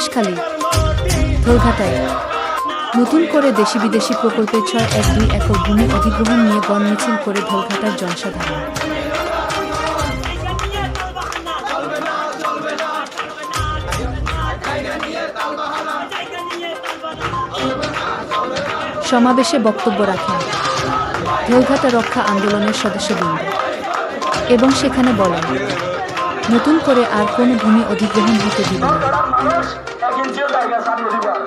মহেশখালী ধোলঘাটায় নতুন করে দেশি বিদেশি প্রকল্পের ছয় এক দুই একর ভূমি অধিগ্রহণ নিয়ে বন মিছিল করে ধোলঘাটার জনসাধারণ। সমাবেশে বক্তব্য রাখেন ধোলঘাটা রক্ষা আন্দোলনের সদস্যবৃন্দ এবং সেখানে বলেন, নতুন করে আর কোনো ভূমি অধিগ্রহণ হতে দিবে না। জায়গা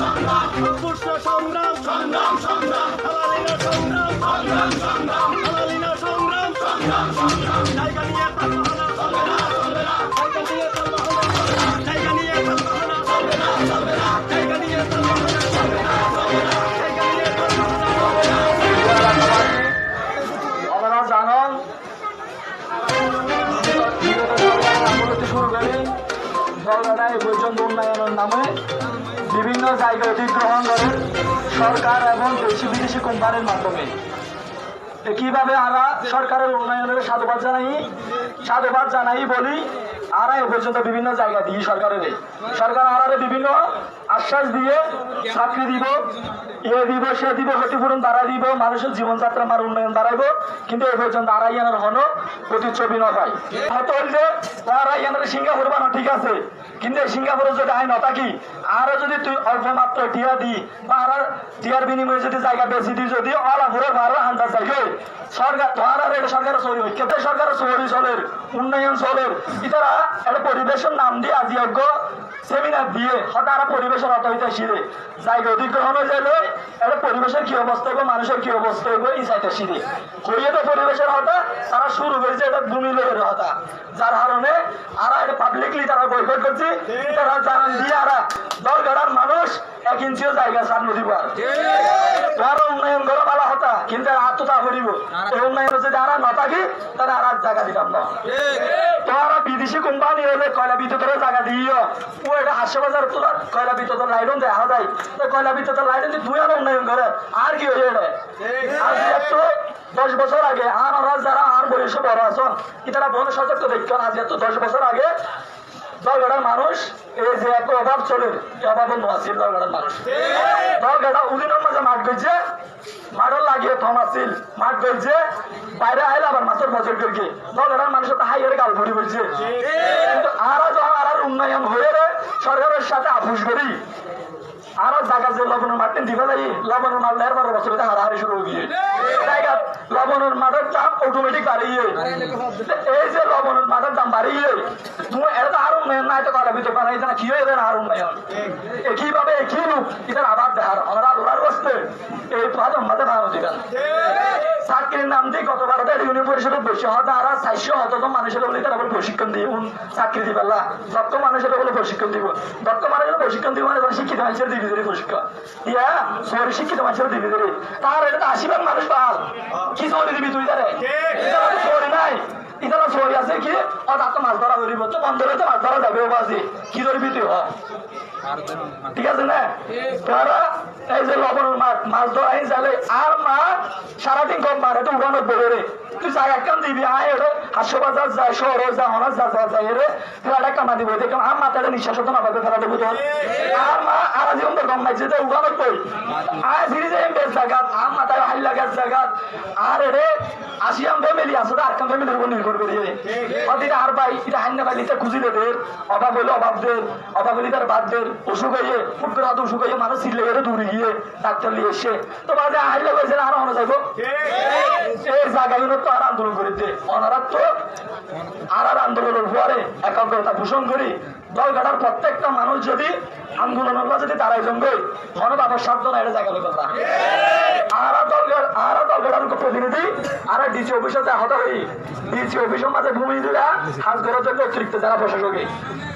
সংগ্রাম কৃষ্ণ সংগ্রাম সংগ্রাম সংগ্রাম। হালালিনা সংগ্রাম সংগ্রাম সংগ্রাম। হালালিনা সংগ্রাম। সংগ্রাম সংগ্রাম। জায়গা নিয়ে তাল চলবে না চলবে না। জায়গা নিয়ে তাল চলবে না জায়গা নিয়ে তাল চলবে না চলবে না। জায়গা নিয়ে তাল চলবে না চলবে না জায়গা নিয়ে তাল চলবে না আপনারা জানেন। শুরু করে দলগাটা এই পর্যন্ত উন্নয়নের নামে বিভিন্ন জায়গা অধিগ্রহণ করে সরকার এবং দেশি বিদেশি কোম্পানির মাধ্যমে। কীভাবে আমরা সরকারের উন্নয়নের সাধুবাদ জানাই? সাধুবাদ জানাই বলি আরা এ পর্যন্ত বিভিন্ন জায়গা দিই সরকারের সরকার আরারে বিভিন্ন আশ্বাস দিয়ে চাকরি দিব, এ দিব, সে দিব, ক্ষতিপূরণ দ্বারা দিব, মানুষের জীবনযাত্রা আমার উন্নয়ন দাঁড়াইব কিন্তু এ পর্যন্ত আরা ইয়ানের হন প্রতিচ্ছবি নয়। হয়তো হইল যে আরা ইয়ানের সিঙ্গাপুর বানো ঠিক আছে। কিন্তু সিঙ্গাপুরে যদি আইন থাকি আরও যদি তুই অল্প মাত্র টিয়া দি, বা আর টিয়ার বিনিময়ে যদি জায়গা বেশি দি, যদি অলাভরের ভালো হান্তা চাইবে। সরকার তোমার এটা সরকারের চৌরি কেটে সরকারের চৌরি চলের, উন্নয়ন চলের। ইতারা একটা পরিবেশের নাম দিয়ে আজি সেমিনার দিয়ে হঠাৎ পরিবেশের অত হইতে সিরে জায়গা অধিগ্রহণ হয়ে যাবে একটা পরিবেশের কি অবস্থা হইব, মানুষের কি অবস্থা হইব, এই চাইতে সিরে করিয়ে তো পরিবেশের হতা, তারা শুরু হয়েছে এটা ভূমি লোকের হতা। যার কারণে আর এটা পাবলিকলি তারা বয়কট করছে, তারা জানান দিয়ে আর দল গড়ার মানুষ এক ইঞ্চিও জায়গা সার নদী পার তারা উন্নয়ন করে ভালো হতা কিন্তু আত্মতা করিব এই না আর জায়গা দিতাম না। বিদেশি কোম্পানি হলে কয়লা বিদ্যুতের জায়গা দিও। ও এটা বাজার কয়লা বিদ্যুতের লাইটন দেখা যায়। কয়লা বিদ্যুতের লাইটন দুই আর উন্নয়ন করে, আর কি হয়ে এটা দশ বছর আগে, আর ওরা যারা আর বয়সে বড় আছেন ইতারা বন আজ এত দশ বছর আগে মানুষ, এই যে এত অভাব চলে অভাব নোয়াছিল দলগাড়ার মানুষ। দলগাড়া উদিনের মাঝে মাঠ গইছে মাঠও লাগিয়ে থম আছিল। মাঠ গইছে বাইরে আইলে আবার মাছের মজুর করকে তাহলে মানুষের তো হাইয়ের গাল ভরি হয়েছে কিন্তু আর যখন আর উন্নয়ন হয়ে রে, সরকারের সাথে আপুষ করি। আর জায়গা যে লবণের মাঠে দিবে যাই লবণের মারলে আর বারো বছর হারাহারি শুরু হয়ে জায়গা লবণের মাঠের দাম অটোমেটিক বাড়িয়ে। এই যে লবণের মাঠের দাম বাড়িয়ে এটা আর না করা দিতে পারে কি যায় আর উন্নয়ন একইভাবে একই আবার আমরা বসতে এই বানানো দিবেন চাকরির নাম দিয়ে ইউনিয়ন আর চারশো মানুষের বলে তারা বলে প্রশিক্ষণ দিয়ে চাকরি দিবে না মানুষের বলে প্রশিক্ষণ দিব। দক্ষ মানুষের প্রশিক্ষণ দিব মানে শিক্ষিত মানুষের দিবি প্রশিক্ষণ। ইয়া সরি শিক্ষিত মানুষের দিবি ধরে। তার এটা মানুষ পাল। কি সরি দিবি তুই তারে সরি নাই। ইতারা সরি আছে কি? ও তার তো মাছ ধরা ধরিব তো বন্ধ হলে মাছ ধরা যাবে বাজি কি ধরবি তুই ঠিক আছে না? তারা এই যে লবণের মাছ মাছ ধরা জালে। আর মা সারাদিন কম মারে তো উড়ানোর রে। তুই জায়গা কাম দিবি, আয় এরে হাস্য বাজার যায় শহরে যা হনার যা যা যায় রে। ফেলাটা কামা দিব দেখলাম আর মাথাটা নিঃশ্বাস হতো না পাবে ফেলা দেবো তোর আর মা আর তো কম উড়ানোর আয়, ফিরে যাই বেশ আর মাথায় হাই লাগার জায়গা আর রে আসিয়াম ফ্যামিলি আছে তো ফ্যামিলির উপর নির্ভর করি রে। আর ভাই, এটা হান্য ভাই এটা খুঁজি অভাব হইলে অভাব দের অভাব হইলে তার বাদ দের অসুখ ফুট করে হাত অসুখ হইয়ে মানুষ ছিলে গেলে দূরে গিয়ে ডাক্তার নিয়ে এসে। তো মাঝে আইলে হয়েছে আর হনো যাইব? এই জায়গায় তো আর আন্দোলন করে দে ওনারা তো আর আর আন্দোলনের পরে একাগ্রতা পোষণ করি। দলগাটার প্রত্যেকটা মানুষ যদি আন্দোলনের মাঝে যদি তারাই জঙ্গে মনে বাবার সাধ্য না এটা জায়গা করলাম আর দলগার আর দলগাটার প্রতিনিধি আর ডিসি অফিসে যা হই। ডিসি অফিসের মাঝে ভূমি দিলা হাজ করার জন্য অতিরিক্ত যারা প্রশাসকে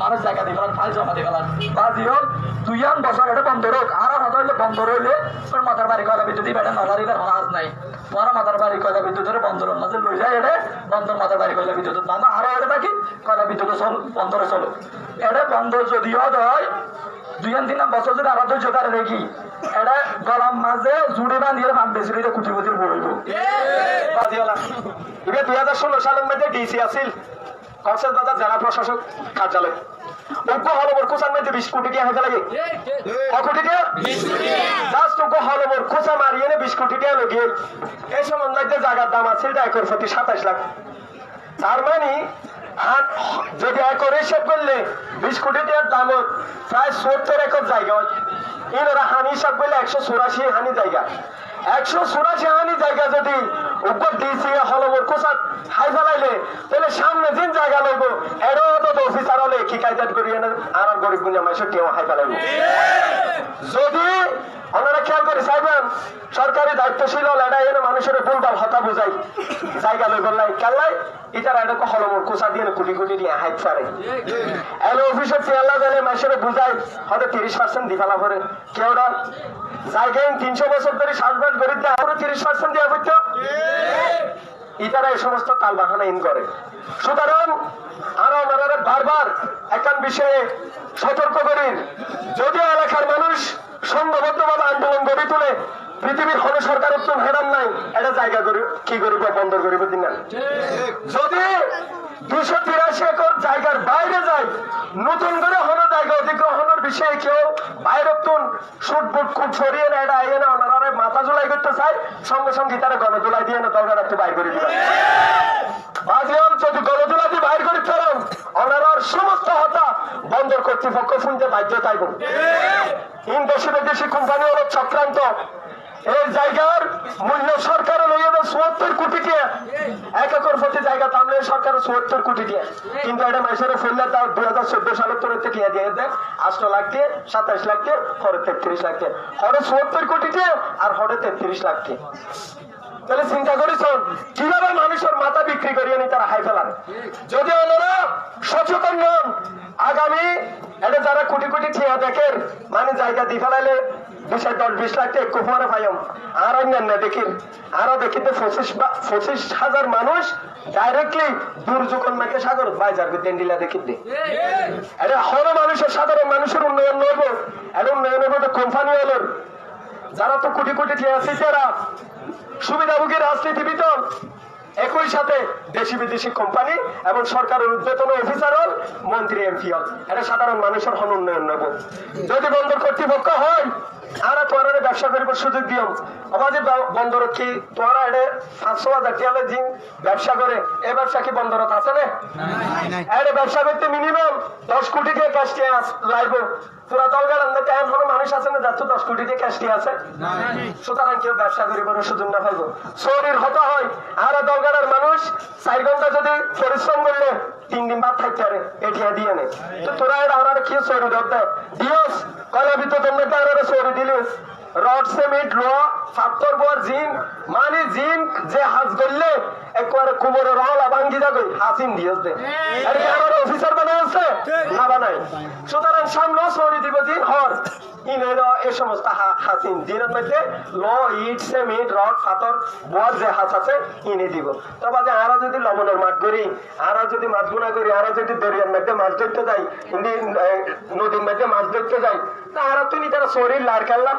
মানুষ জায়গা দিয়ে ফেলান ফাইল জমা দিয়ে ফেলান বা দিও দুই আন বছর এটা বন্ধ রোক আর হয়তো হইলে বন্ধ রইলে তোর মাথার বাড়ি কয়লা বিদ্যুৎ বেটা নদারি তার হাজ নাই। তোমার মাথার বাড়ি কয়লা বিদ্যুতের বন্ধর মাঝে লই যায় এটা বন্ধর মাথার বাড়ি কয়লা বিদ্যুৎ না আরও এটা বাকি কয়লা বিদ্যুৎ চল বন্ধরে চলো। এটা বন্ধ যদিও হয় দুই আন তিন বছর যদি আরও ধৈর্য ধরে দেখি এটা গরম মাঝে জুড়ে বাঁধিয়ে ভাগ বেশি কুটি কুটির বইব এবার দুই হাজার ষোলো সালের মধ্যে ডিসি আছিল। কক্সবাজার জেলা প্রশাসক কার্যালয়। উগ্র হলবর কোচার মধ্যে বিশ কোটি টাকা হতে লাগে। ক কোটি জাস্ট উগ্র হলবর কোচা মারিয়ে বিশ কোটি টাকা লগিয়ে এই সময় মধ্যে জায়গার দাম আছে একর প্রতি সাতাশ লাখ। তার মানে যদি একর হিসেব করলে বিশ কোটি টাকার দাম প্রায় সত্তর একর জায়গা এনারা হানি হিসাব করলে একশো চুরাশি হানি জায়গা। একশো চুরাশি হানি জায়গা যদি উপর ডিসি হলবর কোসাত হাই ফেলাইলে, তাহলে সামনে দিন জায়গা লইব। এরও তো অফিসার হলে কি কায়দাত করি আর গরিব গুণিয়া মাইসে কেউ হাই ফেলাইব। যদি ওনারা খেয়াল করে চাইবেন সরকারি দায়িত্বশীল এটা এনে মানুষের ভুলটাল হতা বুঝাই। জায়গা লই বললাই কাল্লাই ইটার এটা হলমর কোচা দিয়ে কোটি কোটি দিয়ে হাইট পারে এলো অফিসের চেয়ারলা গেলে মানুষের বুঝাই, হয়তো তিরিশ পার্সেন্ট দি ফেলা পরে। কেউটা জায়গায় তিনশো বছর ধরে শ্বাসবাস গরিব দেয় আরও তিরিশ পার্সেন্ট দেওয়া বুঝতো ইতারা এই সমস্ত কাল বাহানা ইন করে। সুতরাং আরও ওনারা বারবার একান বিষয়ে সতর্ক করি যদি এলাকার মানুষ সংঘবদ্ধভাবে আন্দোলন গড়ে তোলে, পৃথিবীর কোন সরকার উত্তম হেরাম নাই, এটা জায়গা করি কি করিব বন্ধ করিব না যদি দুশো তিরাশি একর জায়গার বাইরে যায়, নতুন করে হলো বিষয়ে কেউ বাইরে তুন সুট বুট খুব সরিয়ে না এটা না। ওনারা মাথা জোলাই করতে চায়, সঙ্গে সঙ্গে তারা গণজোলাই দিয়ে না দরকার একটু বাইর করে দিবে। বাজিয়াম যদি গণদোলাটি বাইর করে ফেলাম ওনারার সমস্ত হতা বন্দর কর্তৃপক্ষ শুনতে বাধ্য তাইব দেশে বিদেশি কোম্পানি হলো চক্রান্ত। এই জায়গার মূল্য সরকার লইয়া দেয় চুয়াত্তর কোটি দিয়ে, এক একর প্রতি জায়গা তাহলে সরকার চুয়াত্তর কোটি দিয়ে। কিন্তু এটা মাইসের ফেললে তার দুই হাজার চোদ্দ সালের তোর থেকে দিয়ে দেয় আষ্ট লাখ দিয়ে সাতাশ লাখ দিয়ে হরে তেত্রিশ লাখ দিয়ে হরে চুয়াত্তর কোটি দিয়ে আর হরে তেত্রিশ লাখ টাকা তাহলে চিন্তা করেছ কীভাবে মানুষের মাথা বিক্রি করিয়ে নি তারা হাই ফেলান যদি ওনারা সচেতন নন আগামী এটা যারা কোটি কোটি ঠিয়া দেখেন মানে জায়গা দি ফেলাইলে দুশো বিশ লাখ টাকা আর অন্যান্য আরও দেখিতে পঁচিশ পঁচিশ হাজার মানুষ ডাইরেক্টলি দুর্যোগন মেঘে সাগর, বাইজার দেন্ডিলা এটা হলো মানুষের সাধারণ মানুষের উন্নয়ন নইব এটা উন্নয়ন কোম্পানি হলোর যারা তো কোটি কোটি ঠিয়া আছে, তারা সুবিধাভোগী রাজনীতিবিদ একই সাথে দেশি বিদেশি কোম্পানি এবং সরকারের উদ্বেতন অফিসার হল মন্ত্রী এমপি হল এটা সাধারণ মানুষের হন উন্নয়ন নেব যদি বন্দর কর্তৃপক্ষ হয় আর তোমার ব্যবসা করিবার সুযোগ দিও। আমাদের বন্দর কি তোমার এটা পাঁচশো হাজার টিয়ালে দিন ব্যবসা করে? এ ব্যবসা কি বন্দরত আছে না? এটা ব্যবসা করতে মিনিমাম দশ কোটি টাকা ক্যাশ লাগবে পুরা দলগার আন্দাতে কোনো মানুষ আছে না যার তো দশ কোটি টাকা ক্যাশ আছে? সুতরাং কেউ ব্যবসা করিবার সুযোগ না পাইব। শরীর হতা হয় আর দলগাড়ার মানুষ চার ঘণ্টা যদি পরিশ্রম করলে তিন দিন বাদ থাকতে পারে এটিয়া দিয়ে নে তো তোরা এটা আর কি শরীর দেয় দিয়স কয়লা ভিতর তোমরা তো আর শরীর দিলে? রড সিমেন্ট ল ফাত্তর বর জিন মানে জিন যে হাজ করলে একবারে কুমোর রহলা ভাঙ্গি যাবে। হাসিন দিয়েছে আরে কি আমার অফিসার বানাই আছে না বানাই সুতরাং সামনে সরি দিব জিন হর এ সমস্ত হাসিন। দিনের মধ্যে ল ইট সিমেন্ট রড ফাতর বর যে হাস আছে ইনে দিব। তবে আরা যদি লবণের মাঠ করি আরা যদি মাছ গুনা করি আরা যদি দরিয়ার মধ্যে মাছ ধরতে যাই নদীর মধ্যে মাছ ধরতে যাই তা আরা তুমি তারা শরীর লার খেললাম।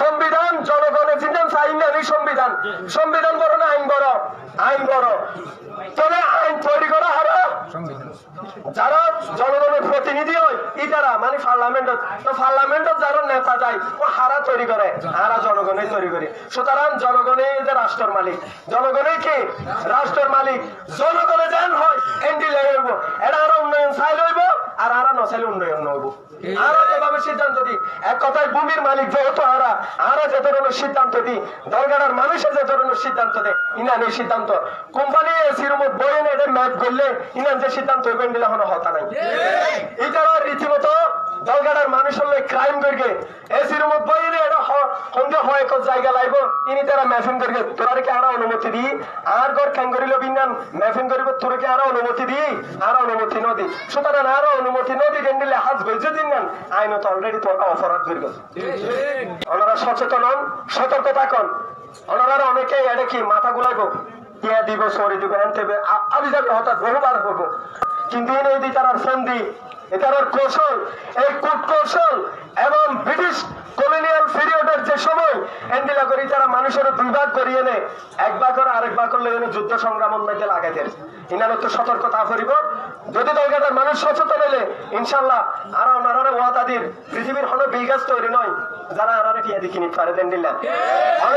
সংবিধান জনগণের চিন্তান আইন না সংবিধান। সংবিধান বড় না আইন বড় আইন বড় তবে আইন তৈরি করা হবে যারা জনগণের প্রতিনিধি হয় ইতারা মানে পার্লামেন্ট তো পার্লামেন্ট যারা নেতা যায়, ও হারা তৈরি করে হারা জনগণে তৈরি করে সুতরাং জনগণে যে রাষ্ট্রের মালিক, জনগণে কি? রাষ্ট্রের মালিক, জনগণে যেন হয় এন্ডি লইব এটা আরও আর উন্নয়ন নব আরও যেভাবে সিদ্ধান্ত দিই এক কথায় ভূমির মালিক যেহেতু আরা আরও যে ধরনের সিদ্ধান্ত দিই দরকারের মানুষের যে ধরনের সিদ্ধান্ত দেয় ইনানের সিদ্ধান্ত। কোম্পানি এসির উপর বয়ে নেটে ম্যাপ করলে ইনান যে সিদ্ধান্ত হইবেন দিলে হতা নাই। এটারও রীতিমতো দলগাড়ার মানুষের লোক ক্রাইম করবে। এসির মত বইয়ে না এটা সন্দেহ হয় এক জায়গা লাইব ইনি তারা ম্যাফিং করবে। তোরা কি আরও অনুমতি দি আর গর খ্যাং করিল বিজ্ঞান ম্যাফিং করিব তোরা কি আরও অনুমতি দি আর অনুমতি নদী। সুতরাং আরও অনুমতি নদী দেন দিলে হাজ গইছে দিন না আইনত অলরেডি তোর অপরাধ করে ওনারা সচেতন হন, সতর্ক থাকুন। ওনারা অনেকে এটা কি মাথা গুলাইব ইয়া দিব সরি দিব তেবে আমি যাবে হঠাৎ বহুবার হব। কিন্তু এনে এই তার ফন্দি এটার কৌশল। এই কূট কৌশল এবং ব্রিটিশ কলোনিয়াল পিরিয়ডের যে সময় এন্ডিলা করি তারা মানুষের দুই ভাগ করিয়ে নে এক ভাগ করে আরেক ভাগ করলে যেন যুদ্ধ সংগ্রামের মধ্যে লাগাই দেয় ইনার তো সতর্কতা করিব। যদি দলগাতার মানুষ সচেতন হলে ইনশাল্লাহ আর ওনারা ওয়াদাদির পৃথিবীর হলো বিগাস তৈরি নয় যারা আনারে টিয়া দেখি নিতে পারে দেন দিল্লা অনেক